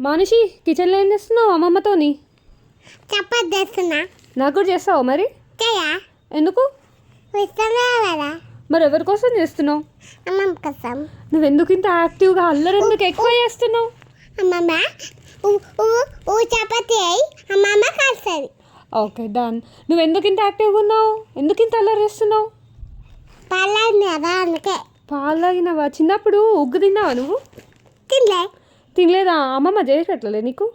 మనిషి కిచెన్లో ఏం చేస్తున్నావు అమ్మమ్మతోని? చపాతి చేస్తున్నా. నాకు కూడా చేస్తావా మరి? ఎందుకు? మరి ఎవరి కోసం చేస్తున్నావు? అమ్మమ్మ కోసం. నువ్వు ఎందుకు ఇంత యాక్టివ్గా అల్లరి ఎందుకు ఎక్కువ చేస్తున్నావు? అమ్మమ్మ ఊ- చపాతి అయి అమ్మమ్మ కలుస్తుంది. ఓకే డన్ నువ్వు ఎందుకు ఇంత యాక్టివ్గా ఉన్నావు? ఎందుకు ఇంత అల్లరి చేస్తున్నావు? కదా అందుకే? చిన్నప్పుడు ఉగ్గు తిన్నావా నువ్వు? తినలే. తినలేదా? అమ్మమ్మ చేసి పెట్టలే నీకు?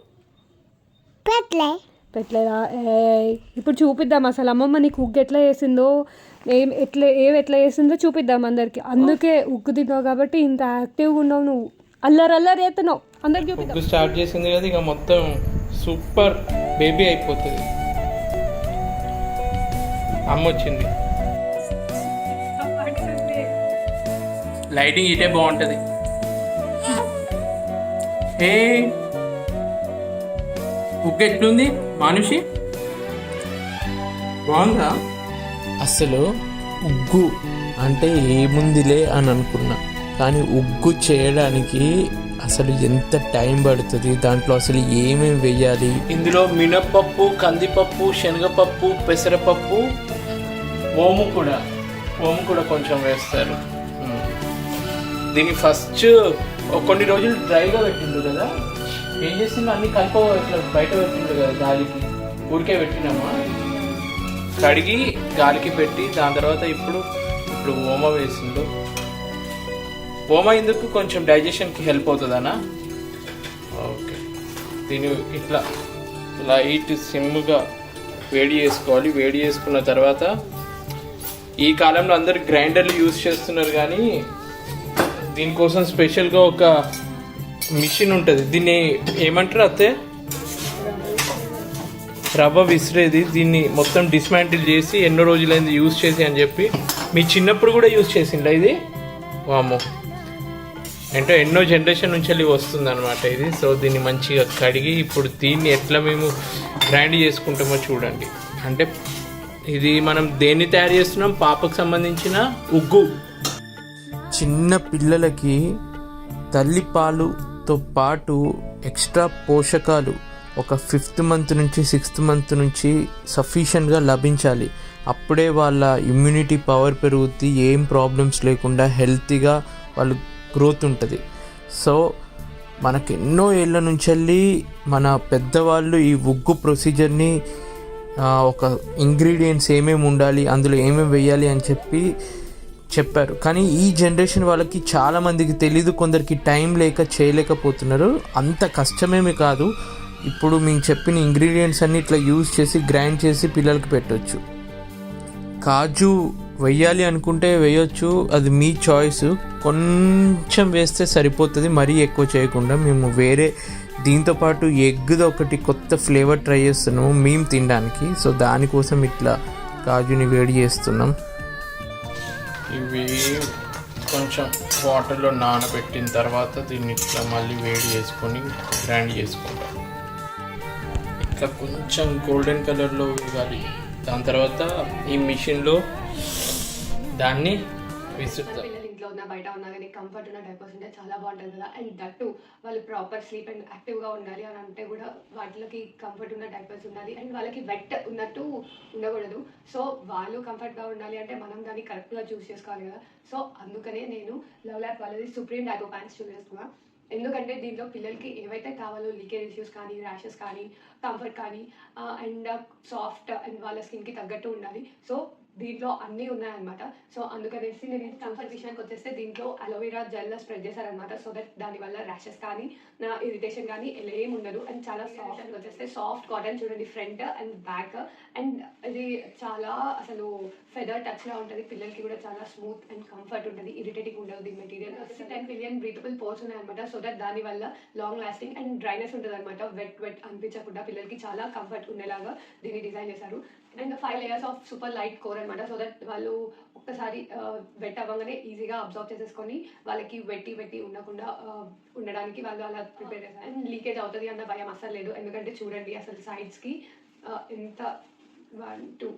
పెట్టలే. పెట్టలేదా? ఏయ్, ఇప్పుడు చూపిద్దాం అసలు అమ్మమ్మ నీకు ఉగ్గు ఎట్లా చేసిందో ఏం ఎట్లా ఏవి ఎట్లా చేసిందో చూపిద్దాం అందరికి. అందుకే ఉగ్గు తిన్నావు కాబట్టి ఇంత యాక్టివ్గా ఉన్నావు నువ్వు. అల్లరి అల్లరి చేస్తున్నావు. అందరికి చూపిద్దాం. స్టార్ట్ చేసింది కదా ఇక మొత్తం సూపర్ బేబీ అయిపోతుంది. అమ్మ వచ్చింది. లైటింగ్ ఇటే బాగుంటుంది. ఏ? ఉగ్గు ఎట్లుంది? మానుషి? బాగుందా? అసలు ఉగ్గు అంటే ఏముందిలే అని అనుకున్నా. కానీ ఉగ్గు చేయడానికి అసలు ఎంత టైం పడుతుంది? దాంట్లో అసలు ఏమేమి వెయ్యాలి? ఇందులో మినపప్పు కందిపప్పు శనగపప్పు పెసరపప్పు ఓము కూడా. ఓము కూడా కొంచెం వేస్తారు. దీన్ని ఫస్ట్ కొన్ని రోజులు డ్రైగా పెట్టిండు కదా. ఏం చేసిండు? అన్ని కలిప ఇట్లా బయట పెట్టిండు కదా గాలికి. ఊరికే పెట్టినామా? కడిగి గాలికి పెట్టి దాని తర్వాత ఇప్పుడు ఇప్పుడు ఓమ వేసిండు. ఓమ ఎందుకు? కొంచెం డైజెషన్కి హెల్ప్ అవుతుందనా? ఓకే. దీన్ని ఇట్లా లైట్ సిమ్గా వేడి చేసుకోవాలి. వేడి చేసుకున్న తర్వాత ఈ కాలంలో అందరు గ్రైండర్లు యూజ్ చేస్తున్నారు కానీ దీనికోసం స్పెషల్గా ఒక మిషన్ ఉంటుంది. దీన్ని ఏమంటారు అత్తే రవ్వ విసిరేది. దీన్ని మొత్తం డిస్మాంటిల్ చేసి ఎన్నో రోజులైంది యూజ్ చేసి అని చెప్పి మీ చిన్నప్పుడు కూడా యూజ్ చేసిండ ఇది? వామో అంటే ఎన్నో జనరేషన్ నుంచి వెళ్ళి వస్తుంది అనమాట ఇది. సో దీన్ని మంచిగా కడిగి ఇప్పుడు దీన్ని ఎట్లా మేము గ్రైండ్ చేసుకుంటామో చూడండి. అంటే ఇది మనం దేన్ని తయారు చేస్తున్నాం? పాపకు సంబంధించిన ఉగ్గు. చిన్న పిల్లలకి తల్లిపాలుతో పాటు ఎక్స్ట్రా పోషకాలు ఒక ఫిఫ్త్ మంత్ నుంచి సిక్స్త్ మంత్ నుంచి సఫిషియెంట్గా లభించాలి. అప్పుడే వాళ్ళ ఇమ్యూనిటీ పవర్ పెరుగుద్ది ఏం ప్రాబ్లమ్స్ లేకుండా హెల్తీగా వాళ్ళు గ్రోత్ ఉంటుంది. సో మనకి ఎన్నో ఏళ్ళ నుంచి వెళ్ళి మన పెద్దవాళ్ళు ఈ ఉగ్గు ప్రొసీజర్ని ఒక ఇంగ్రీడియంట్స్ ఏమేమి ఉండాలి అందులో ఏమేమి వేయాలి అని చెప్పి చెప్పారు. కానీ ఈ జనరేషన్ వాళ్ళకి చాలా మందికి తెలీదు కొందరికి టైం లేక చేయలేకపోతున్నారు. అంత కష్టమేమి కాదు. ఇప్పుడు మేము చెప్పిన ఇంగ్రీడియంట్స్ అన్ని ఇట్లా యూజ్ చేసి గ్రైండ్ చేసి పిల్లలకి పెట్టవచ్చు కాజు వెయ్యాలి అనుకుంటే వేయొచ్చు. అది మీ చాయిస్ కొంచెం వేస్తే సరిపోతుంది. మరీ ఎక్కువ చేయకుండా మేము వేరే దీంతో పాటు ఎగ్ది ఒకటి కొత్త ఫ్లేవర్ ట్రై చేస్తున్నాము. మేము తినడానికి. సో దానికోసం ఇట్లా కాజుని వేడి చేస్తున్నాం. కొంచెం వాటర్లో నానబెట్టిన తర్వాత దీన్ని ఇట్లా మళ్ళీ వేడి చేసుకొని గ్రైండ్ చేసుకుంటాం. ఇట్లా కొంచెం గోల్డెన్ కలర్లో వేగాలి దాని తర్వాత ఈ మిషన్లో దాన్ని విసురుతాం. ఉన్నా బయట ఉన్నా కానీ కంఫర్ట్ ఉన్న డైపర్స్ ఉంటే చాలా బాగుంటుంది కదా. అండ్ దట్టు వాళ్ళు ప్రాపర్ స్లీప్ అండ్ యాక్టివ్గా ఉండాలి అని అంటే కూడా వాటికి కంఫర్ట్ ఉన్న డైపర్స్ ఉండాలి. అండ్ వాళ్ళకి వెట్ ఉన్నట్టు ఉండకూడదు. సో వాళ్ళు కంఫర్ట్గా ఉండాలి అంటే మనం దాన్ని కరెక్ట్గా చూస్ చేసుకోవాలి కదా. సో అందుకనే నేను లవ్ ల్యాబ్ వాళ్ళది సుప్రీం డైపర్ ప్యాంట్స్ చూస్ ఎందుకంటే దీంట్లో పిల్లలకి ఏవైతే కావాలో లీకేజ్ ఇష్యూస్ కానీ ర్యాషెస్ కానీ కంఫర్ట్ కానీ అండ్ సాఫ్ట్ అండ్ వాళ్ళ స్కిన్కి తగ్గట్టు ఉండాలి. సో దీంట్లో అన్నీ ఉన్నాయన్నమాట. సో అందుకనేసి నేను కంఫర్ట్ విషయానికి వచ్చేస్తే దీంట్లో అలోవెరా జెల్ స్ప్రెడ్ చేశారనమాట సో దట్ దానివల్ల ర్యాషెస్ కానీ నా ఇరిటేషన్ కానీ ఇలా ఏం ఉండదు. అండ్ చాలా సాఫ్ట్ వచ్చేస్తే సాఫ్ట్ కాటన్ చూడండి ఫ్రంట్ అండ్ బ్యాక్ అండ్ ఇది చాలా అసలు ఫెదర్ టచ్ లా ఉంటుంది. పిల్లలకి కూడా చాలా స్మూత్ అండ్ కంఫర్ట్ ఉంటుంది. ఇరిటేటింగ్ ఉండదు దీని material ten million breathable pores ఉన్నాయన్నమాట. సో దట్ దాని వల్ల లాంగ్ లాస్టింగ్ అండ్ డ్రైనెస్ ఉంటుంది అనమాట వెట్ వెట్ అనిపించకుండా పిల్లలకి చాలా కంఫర్ట్ ఉండేలాగా దీన్ని డిజైన్ చేశారు. And five layers of super light core అనమాట సో దట్ వాళ్ళు ఒక్కసారి వెట్ అవ్వగానే ఈజీగా అబ్జర్వ్ చేసేసుకొని వాళ్ళకి వెట్టి వెట్టి ఉండకుండా ఆ, ఉండడానికి వాళ్ళు అలా ప్రిపేర్ చేశారు అండ్ లీకేజ్ అవుతుంది అన్న భయం అస్సలు లేదు. ఎందుకంటే చూడండి అసలు సైడ్స్కి ఎంత వన్ టూ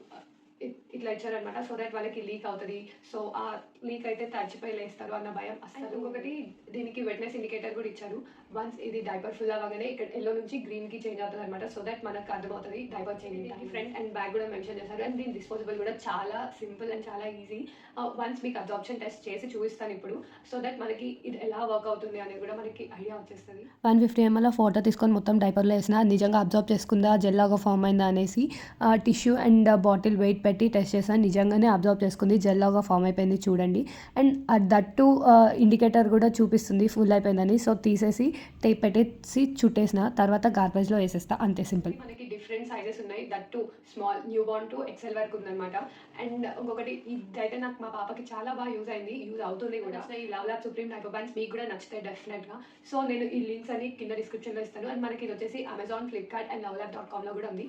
ఇట్లా ఇచ్చారనమాట సో దట్ వాళ్ళకి లీక్ అవుతుంది. సో ఆ లీక్ అయితే తడిచిపోయి లేస్తారు అన్న భయం అసలు ఇంకొకటి దీనికి వెట్నెస్ ఇండికేటర్ కూడా ఇచ్చారు. వన్స్ ఇది డైపర్ ఫుల్ అవ్వగానే ఇక్కడ ఎల్లో నుంచి గ్రీన్కి చేంజ్ అవుతుంది అనమాట సో దట్ మనకు అర్థమవుతుంది diaper change front and back కూడా మెన్షన్ చేశారు. అండ్ దీని డిస్పోజబుల్ కూడా చాలా సింపుల్ అండ్ చాలా ఈజీ వన్స్ మీకు అబ్జార్ప్షన్ టెస్ట్ చేసి చూపిస్తాను ఇప్పుడు. సో దట్ మనకి ఇది ఎలా వర్క్ అవుతుంది అనేది కూడా మనకి ఐడియా వచ్చేస్తుంది. వన్ ఫిఫ్టీ ఎంఎల్ ఫోటో తీసుకొని మొత్తం డైపర్లో వేసిన నిజంగా అబ్జర్వ్ చేసుకుందా జెల్ లాగా ఫామ్ అయిందా అనేసి టిష్యూ అండ్ బాటిల్ వెయిట్ పెట్టి టెస్ట్ చేసాను నిజంగానే అబ్జర్వ్ చేసుకుంది జెల్ లాగా ఫామ్ అయిపోయింది చూడండి. అండ్ దట్టు ఇండికేటర్ కూడా చూపిస్తుంది ఫుల్ అయిపోయిందని. సో తీసేసి టేప్ పెట్టేసి చుట్టేసిన తర్వాత గార్బేజ్లో వేసేస్తా. అంతే సింపుల్. మనకి డిఫరెంట్ సైజెస్ ఉన్నాయి. That to small newborn to XL వరకు ఉందన్నమాట. అండ్ ఇంకొకటి ఇదైతే నాకు మా పాపకి చాలా బాగా యూజ్ అయింది. యూజ్ అవుతుంది కూడా. ఈ love lab supreme type bands మీకు కూడా నచ్చుతాయి డెఫినెట్గా సో నేను ఈ లింక్స్ అని కింద డిస్క్రిప్షన్లో ఇస్తాను. అండ్ మనకి ఇది వచ్చేసి Amazon Flipkart and love lab dot కామ్లో కూడా ఉంది.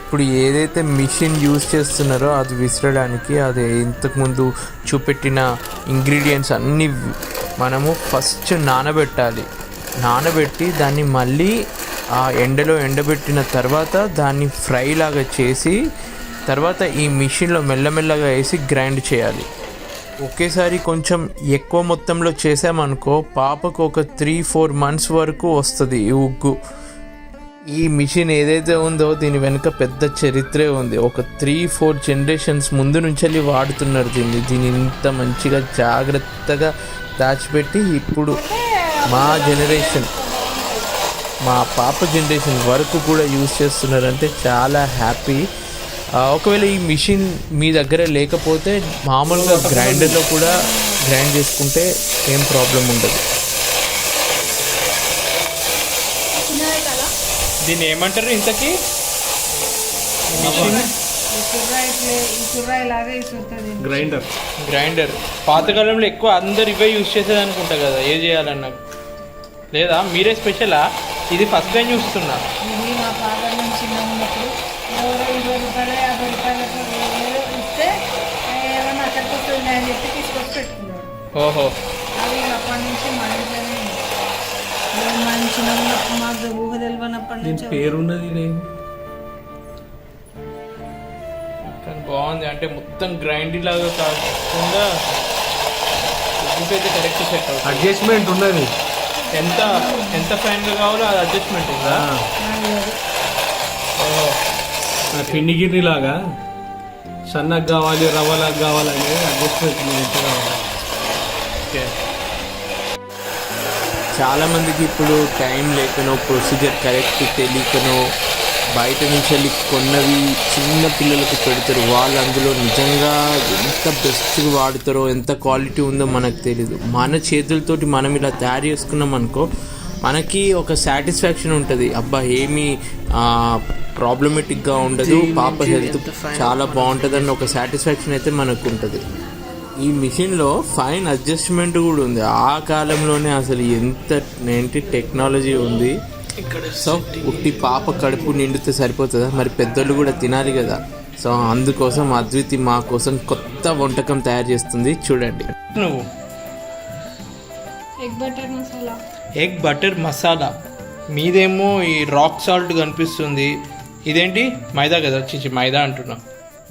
ఇప్పుడు ఏదైతే మిషన్ యూజ్ చేస్తున్నారో అది విసరడానికి అది ఇంతకుముందు చూపెట్టిన ఇంగ్రీడియంట్స్ అన్నీ మనము ఫస్ట్ నానబెట్టాలి. నానబెట్టి దాన్ని మళ్ళీ ఆ ఎండలో ఎండబెట్టిన తర్వాత దాన్ని ఫ్రై లాగా చేసి తర్వాత ఈ మిషన్లో మెల్లమెల్లగా వేసి గ్రైండ్ చేయాలి. ఒకేసారి కొంచెం ఎక్కువ మొత్తంలో చేసామనుకో పాపకు ఒక త్రీ ఫోర్ మంత్స్ వరకు వస్తుంది ఈ ఉగ్గు. ఈ మిషన్ ఏదైతే ఉందో దీని వెనుక పెద్ద చరిత్రే ఉంది. ఒక త్రీ ఫోర్ జనరేషన్స్ ముందు నుంచి వాడుతున్నారు దీన్ని. దీన్ని ఇంత మంచిగా జాగ్రత్తగా దాచిపెట్టి ఇప్పుడు మా జనరేషన్ మా పాప జనరేషన్ వరకు కూడా యూజ్ చేస్తున్నారంటే చాలా హ్యాపీ ఒకవేళ ఈ మిషన్ మీ దగ్గర లేకపోతే మామూలుగా గ్రైండర్లో కూడా గ్రైండ్ చేసుకుంటే ఏం ప్రాబ్లం ఉండదు. దీన్ని ఏమంటారు ఇంతకీ? మిషన్ గ్రైండర్ గ్రైండర్ పాతకాలంలో ఎక్కువ అందరు ఇవే యూజ్ చేసేది అనుకుంటా కదా ఏ చేయాలన్నా. లేదా మీరే స్పెషలా? ఇది ఫస్ట్ టైం చూస్తున్నా. ఇది మా ఫాదర్ నుంచి చిన్న ఉన్నప్పుడు ఎవరో ఇరవై రూపాయలు యాభై రూపాయలకు ఏదో ఇస్తే ఏమైనా అక్కడికి వస్తుంది అని చెప్పి తీసుకొచ్చి పెట్టుకున్నాడు. ఓహో. అది అప్పటి నుంచి మా ఇంట్లోనే ఉంది. మేము మా చిన్న ఉన్నప్పుడు మాకు ఊహ తెలియనప్పటి నుంచి పేరున్నది నేను కానీ బాగుంది. అంటే మొత్తం గ్రైండ్ లాగా కాకుండా అయితే కరెక్ట్ సెట్ అడ్జస్ట్మెంట్ ఉన్నది. ఎంత ఎంత ఫైన్గా కావాలో అది అడ్జస్ట్మెంట్ ఉందా పిండి గిన్నె లాగా సన్నగా కావాలి రవ్వలాగా కావాలి అనేది అడ్జస్ట్మెంట్ ఎంత కావాలి. ఓకే. చాలామందికి ఇప్పుడు టైం లేకనో ప్రొసీజర్ కరెక్ట్ తెలియకనో బయట నుంచి వెళ్ళి కొన్నవి చిన్న పిల్లలకు పెడతారు. వాళ్ళు అందులో నిజంగా ఎంత బెస్ట్గా వాడతారో ఎంత క్వాలిటీ ఉందో మనకు తెలియదు మన చేతులతోటి మనం ఇలా తయారు చేసుకున్నాం అనుకో మనకి ఒక సాటిస్ఫాక్షన్ ఉంటుంది. అబ్బా ఏమీ ప్రాబ్లమేటిక్గా ఉండదు. పాప హెల్త్ చాలా బాగుంటుందని ఒక సాటిస్ఫాక్షన్ అయితే మనకు ఉంటుంది. ఈ మిషన్లో ఫైన్ అడ్జస్ట్మెంట్ కూడా ఉంది. ఆ కాలంలోనే అసలు ఎంత ఏంటి టెక్నాలజీ ఉంది. సో ఉట్టి పాప కడుపు నిండితే సరిపోతుందా? మరి పెద్దోళ్ళు కూడా తినాలి కదా. సో అందుకోసం అద్వితి మా కోసం కొత్త వంటకం తయారు చేస్తుంది. చూడండి. నువ్వు? Egg butter masala egg butter masala మీదేమో ఈ రాక్ సాల్ట్ కనిపిస్తుంది. ఇదేంటి? మైదా కదా. చిచి మైదా అంటున్నా.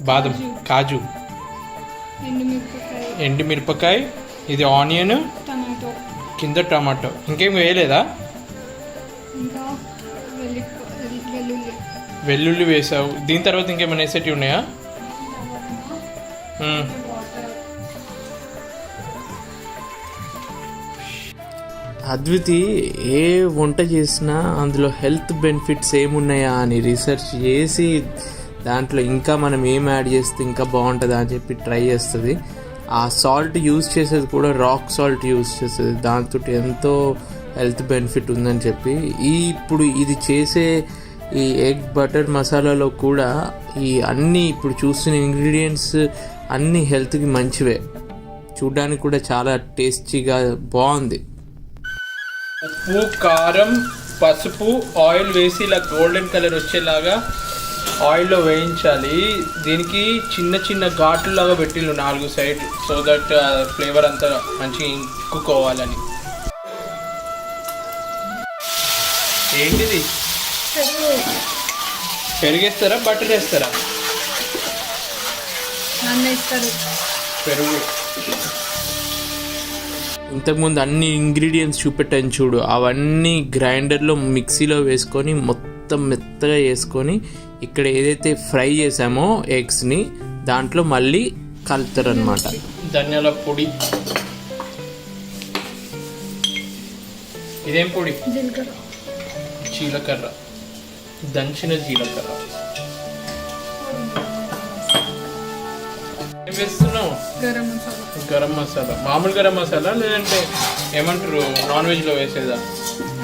బాదం కాజు. ఎండుమిరపకాయ. ఎండుమిరపకాయ ఇది ఆనియన్ కింద టమాటో. ఇంకేం వేయలేదా? వెల్లుల్లి వేసావు దీని తర్వాత ఇంకేమైనా వేసేటివి ఉన్నాయా? అద్వితి ఏ వంట చేసినా అందులో హెల్త్ బెనిఫిట్స్ ఏమున్నాయా అని రీసెర్చ్ చేసి దాంట్లో ఇంకా మనం ఏం యాడ్ చేస్తే ఇంకా బాగుంటుందా అని చెప్పి ట్రై చేస్తుంది. ఆ సాల్ట్ యూజ్ చేసేది కూడా రాక్ సాల్ట్ యూజ్ చేస్తుంది. దాంతో ఎంతో హెల్త్ బెనిఫిట్ ఉందని చెప్పి. ఈ ఇప్పుడు ఇది చేసే ఈ ఎగ్ బటర్ మసాలాలో కూడా ఈ అన్ని ఇప్పుడు చూస్తున్న ఇంగ్రీడియంట్స్ అన్ని హెల్త్కి మంచివే. చూడడానికి కూడా చాలా టేస్టీగా బాగుంది. ఉప్పు కారం పసుపు ఆయిల్ వేసి ఇలా గోల్డెన్ కలర్ వచ్చేలాగా ఆయిల్లో వేయించాలి. దీనికి చిన్న చిన్న ఘాట్లు లాగా పెట్టిండు నాలుగు సైడ్ సో దట్ ఫ్లేవర్ అంతా మంచిగా ఇంకుకోవాలని. ఏంటిది? పెరిగేస్తారా బటర్ వేస్తారా పెరుగు. ఇంతకుముందు అన్ని ఇంగ్రీడియంట్స్ చూపెట్టాను చూడు. అవన్నీ గ్రైండర్లో మిక్సీలో వేసుకొని మొత్తం మెత్తగా వేసుకొని ఇక్కడ ఏదైతే ఫ్రై చేసామో ఎగ్స్ని దాంట్లో మళ్ళీ కలుపుతారు అనమాట ధనియాల పొడి. ఇదేం పొడి? జీలకర్ర. దంచిన జీలకర్ర వేస్తున్నావు గరం మసాలా. గరం మసాలా. మామూలు గరం మసాలా లేదంటే ఏమంటారు నాన్ వెజ్లో వేసేదా?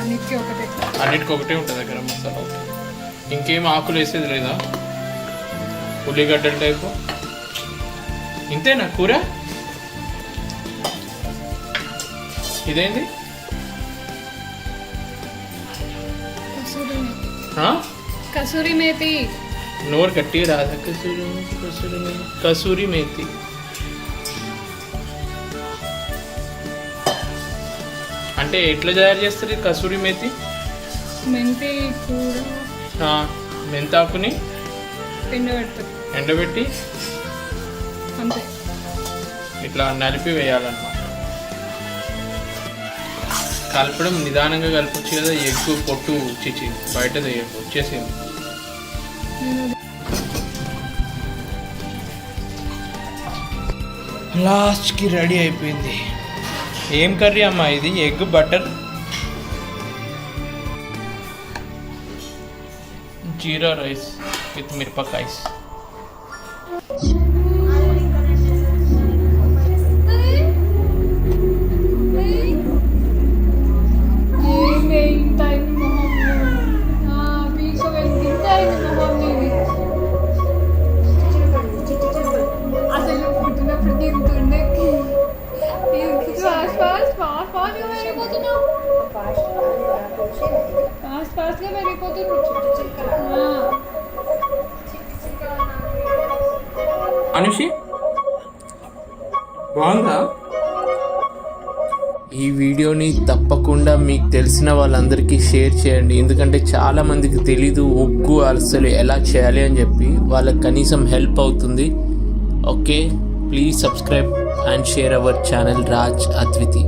అన్నిటికీ ఒకటే. అన్నిటికీ ఒకటే ఉంటుందా గరం మసాలా? ఇంకేం ఆకులు వేసేది లేదా? ఉల్లిగడ్డల టైపు? ఇంతేనా కూర? ఇదేంటి కసూరి మేతి నోరు గట్టి రాదా కసూరి మేతి కసూరి మేతి కసూరి మేతి అంటే ఎట్లా తయారు చేస్తారు కసూరి మేతి మెంతి కూర ఆ, మెంతాకుని పెడుతుంది ఎండబెట్టి అంతే. ఇట్లా నలిపి వేయాలన్నమాట. కలపడం నిదానంగా కలపచ్చు కదా ఎగ్గు పొట్టు చిచి బయట వచ్చేసింది. లాస్ట్కి రెడీ అయిపోయింది. ఏం కర్రీ అమ్మా ఇది? Egg butter jeera rice with మిరపకాయస్. అనుషి? బాగుందా? ఈ వీడియోని తప్పకుండా మీకు తెలిసిన వాళ్ళందరికీ షేర్ చేయండి. ఎందుకంటే చాలామందికి తెలీదు ఉగ్గు అసలు ఎలా చేయాలి అని చెప్పి. వాళ్ళకి కనీసం హెల్ప్ అవుతుంది. Okay please subscribe and share our channel Raj Adviti.